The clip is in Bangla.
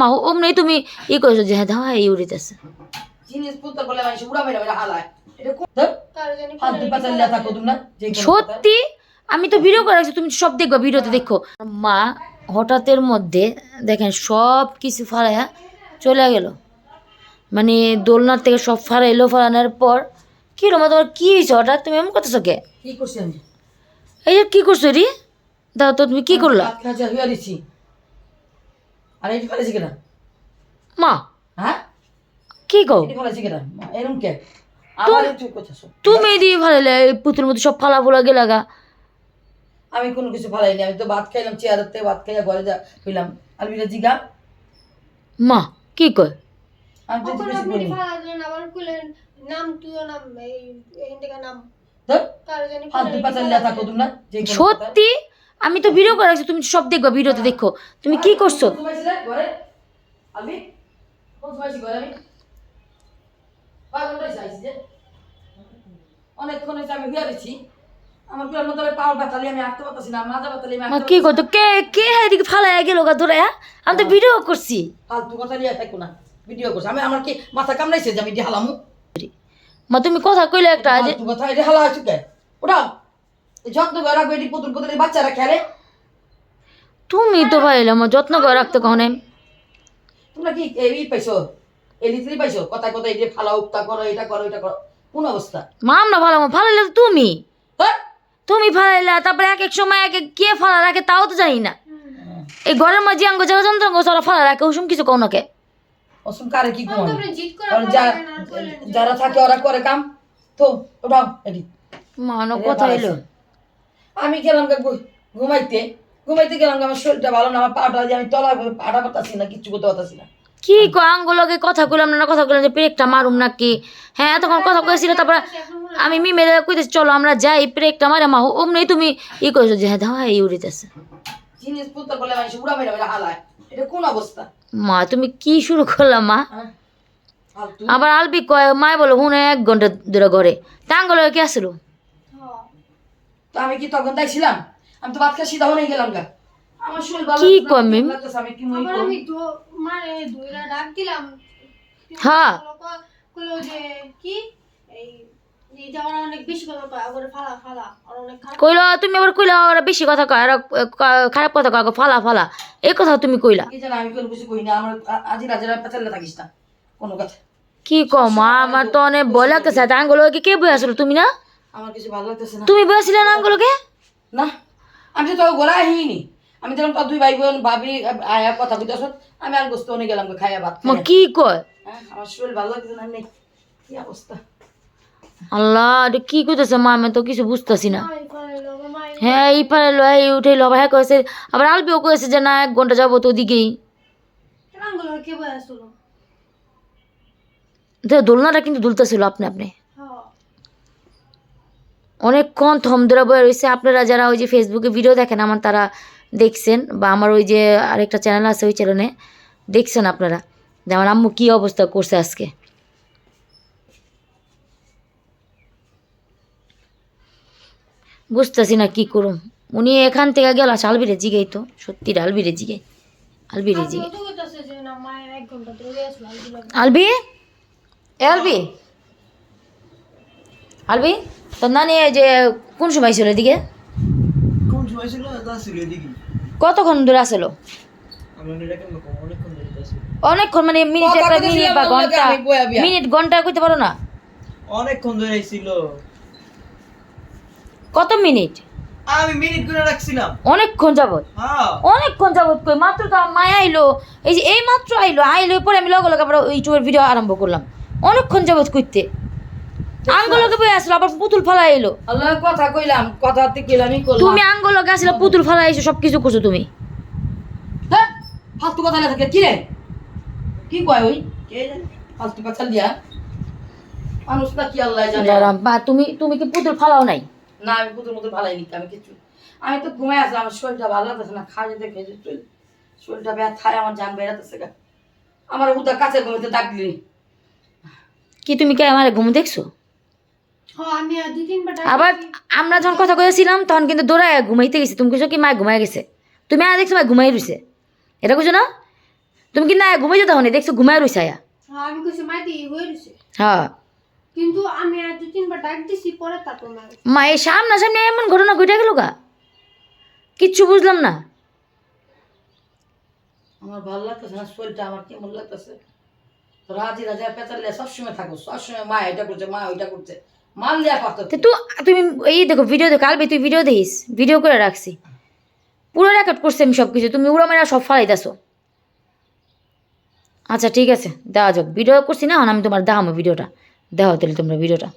মা অমনি তুমি ই করেছ যে হ্যাঁ ধাওয়া এই উড়িতেছে। সত্যি? আমি তো ভিডিও করে রাখছি তুমি সব দেখবা ভিডিওতে দেখো। মা হঠাৎের মধ্যে দেখেন সব কিছু ফালাইয়া চলে গেল। মানে দোলনার থেকে সব ফালাইলো ফালানোর পর কি রকম তোমার কি হয়েছে হঠাৎ? তুমি এমন করতেছো কে? কি এই যে কি করছ রি? দাও তো তুমি কি করলা ভাত খাজা হইয়া দিছি আর এইটি ফেলেছি কেনা? মা। হ্যাঁ? কি কও এটি ফেলেছি কেনা? এরকম কে? চুপ তুমি দিয়ে ফালাইলে এই পুতুর মধ্যে সব ফালা ফুলা গেলাগা আমি কোনো কিছু ফালাইনি আমি তো ভাত খাইলাম চেয়ারের থেকে ভাত খাইয়া ঘরে যা হইলাম আলবিরা জিগা মা কি কয় আমি তো কিছু নাম তুইও নাম এই এখান থেকে নাম। ধর, কারও জানি। সত্যি? আমি তো ভিডিও করে রাখছি তুমি সব দেখবা ভিডিওতে দেখো। তুমি কি করছ? অনেকক্ষণ আমি আমার মতো পাওয়ার ব্যথালি আমি আঁকতে পারতেছি না মাজা ব্যথালি আমি কি করতো? কে কে এদিকে ফালাই গেল গা ধরে হ্যাঁ? আমি তো ভিডিও করছি। ফালতু কথা নিয়ে থাকো না ভিডিও করছি। আমি আমার কি মাথা কামড়াইছে যে আমি এটি হালামু? মা তুমি কথা কইলে একটা কথা এটি হালা আছে যত্ন করে রাখব এটি পুতুল পুতুল এই বাচ্চারা খেলে। তুমি তো পাইলে আমার যত্ন করে রাখতে কখনো তোমরা কি এই পাইছো? এলিত্রি পাইছো? কথা কথা এই যে ফালা উপতা করো এটা করো এটা করো। কোন অবস্থা? মা আমরা ভালো মা ফালাইলে তো তুমি। হ্যাঁ? তুমি ফালাইলা তারপরে এক এক সময় এক এক কে ফালা রাখে তাও তো জানি না। এই ঘরের মাঝে আঙ্গ যারা যন্ত্র সারা ফালা রাখে ওসম কিছু কও নাকে অসুম কারে কি কোন যা যে- যারা থাকে ওরা করে কাম। তো ওটাও এটি মানো কথা। হইল। আমি গেলাম গা ঘুমাইতে। ঘুমাইতে গেলাম আমার শরীরটা ভালো না আমার পাটা দিয়ে আমি তলা পাটা পাতাছি না কিচ্ছু করতে পারতাছি না। কি কো আঙ্গুলকে কথা কইলাম না কথা কইলাম যে পেরেকটা মারুম নাকি? হ্যাঁ তখন কথা কইছিল তারপরে আমি মিমের কইতেছি চলো আমরা যাই পেরেকটা মারে মা অমনি তুমি ই কইছো যে হ্যাঁ ধাওয়া এই উড়িতেছে। জিনিসপত্র বলে মানুষ উড়া মেরে মেরে হালায়। এটা কোন অবস্থা? মা তুমি কি শুরু করলাম মা? হ্যাঁ? আবার আলবি কয় মায় বলো হুনে এক ঘণ্টা ধরে ঘরে। টাঙ্গল কে আসলো। তো আমি কি তখন দেখছিলাম আমি তো ভাত খাই সিধা হয়ে গেলাম গা। আমার শরীর ভালো কি? লাগতেছে, আমি কি মই আমি দো- মানে দুইটা ডাক দিলাম। হ্যাঁ। কইলো যে কি? এই এই যে ওরা অনেক বেশি কথা কয় আবার ফালা ফালা আর অনেক খারাপ কইলো তুমি আবার কইলা ওরা বেশি কথা কয় আর খারাপ কথা কয় ফালা ফালা। এই কথা তুমি কইলা। কি জানো আমি কোনো কিছু কই না আমার আ- আজি রাজারা পেছালে থাকিস না কোনো কথা। কি কও আমার তো অনেক ভয় লাগতেছে কে বই আসলো তুমি না? আমার কিছু ভালো লাগতেছে না। তুমি বসছিলে না না আমি তো গোলা আহিনি আমি দেখলাম তোর দুই ভাই বোন ভাবি আয়া কথা বুঝতে আমি আর গোস্ত অনেক গেলাম খাইয়া ভাত মা কি কয়? হ্যাঁ, আমার শরীর ভালো লাগতেছে না নেই কি অবস্থা? আল্লাহ এটা কি কইতেছে মা? আমি তো কিছু বুঝতেছি না। হ্যাঁ এই পারে লো এই উঠেইলো আবার হ্যাঁ কয়েছে আবার আলবিও কয়েছে যে না এক ঘণ্টা যাব তো ওদিকেই। দোলনাটা কিন্তু দুলতেছিল আপনি আপনি। অনেকক্ষণ থম ধরে বয়ে রয়েছে। আপনারা যারা ওই যে ফেসবুকে ভিডিও দেখেন আমার তারা দেখছেন বা আমার ওই যে আরেকটা চ্যানেল আছে ওই চ্যানেলে দেখছেন আপনারা যে আমার আম্মু কী অবস্থা করছে আজকে। বুঝতেছি না কী করুম। উনি এখান থেকে গেল আলবিরে জিগাই তো। সত্যি আলবিরে জিগাই। আলবিরে জিগাই। আলবি? আলবি? আলবি? তোর নানি এই যে কোন সময় ছিল এদিকে? কোন সময় ছিল তা এদিকে। কতক্ষণ ধরে আসলো? অনেকক্ষণ মানে মিনিট একটা মিনিট বা ঘণ্টা। মিনিট ঘণ্টা কইতে পারো না? অনেকক্ষণ ধরে ছিল কত মিনিট আমি মিনিট করে রাখছিলাম। অনেকক্ষণ যাবত হ্যাঁ। অনেকক্ষণ যাবত কই? মাত্র তো মায়া আইলো। এই যে এই মাত্র আইলো আইলো পরে আমি লগে লগে আবার ইউটিউবের ভিডিও আরম্ভ করলাম। অনেকক্ষণ যাবত করতে আঙ্গলকে বই আসলো আবার পুতুল ফালা এলো। আল্লাহ কথা কইলাম কথা কইলামই করলাম। তুমি আঙ্গলকে আসলে পুতুল ফালা এসে সব কিছু করছ তুমি। হ্যাঁ, ফালতু কথা না থাকে কি রে কি কয় ওই? কে জানে? ফালতু কথা দিয়া। মানুষ না কি আল্লাহ জানে? বা তুমি তুমি কি পুতুল ফালাও নাই? না আমি পুতুর মতো ভালোই নিতে আমি কিছু আমি তো ঘুমাই আসলাম আমার শরীরটা ভালো লাগতেছে না খাওয়া যেতে খেয়ে যেতে শরীরটা ব্যথায় আমার জান বেড়াতেছে আমার উদা কাছে ঘুমাইতে ডাকলি কি তুমি কে আমার ঘুম দেখছ হ্যাঁ আমি আর দুই তিনবার ডাক আবার আমরা যখন কথা কয়েছিলাম তখন কিন্তু দৌড়ায় ঘুমাইতে গেছে। তুমি কিছু কি মা ঘুমাই গেছে। তুমি আর দেখছ মা ঘুমাই রয়েছে এটা বুঝো না? তুমি কি না ঘুমাই যেতে হনি দেখছ ঘুমায় রইছে আয়া। হ্যাঁ আমি কইছি মাইতি হয়ে রয়েছে হ্যাঁ। কিন্তু আমি আর দু তিনবার ডাক দিছি পরে তারপর মা মা এই সামনা সামনে এমন ঘটনা ঘটে গেল গা? কিচ্ছু বুঝলাম না। আমার ভালো লাগতেছে না শরীরটা আমার কেমন লাগতেছে? রাজি রাজা পেঁচালে সবসময় থাকো সবসময় মা এটা করছে মা ওইটা করছে। মানলে পারতো তো তু তুমি এই দেখো ভিডিও দেখো কালবে তুই ভিডিও দেখিস ভিডিও করে রাখছি। পুরো রেকর্ড করছি আমি সব কিছু তুমি উড়ো মেরা সব ফালাইতেছো। আচ্ছা ঠিক আছে দেওয়া যাক। ভিডিও করছি না আমি তোমার দেখামো ভিডিওটা দেওয়া তাহলে তোমরা ভিডিওটা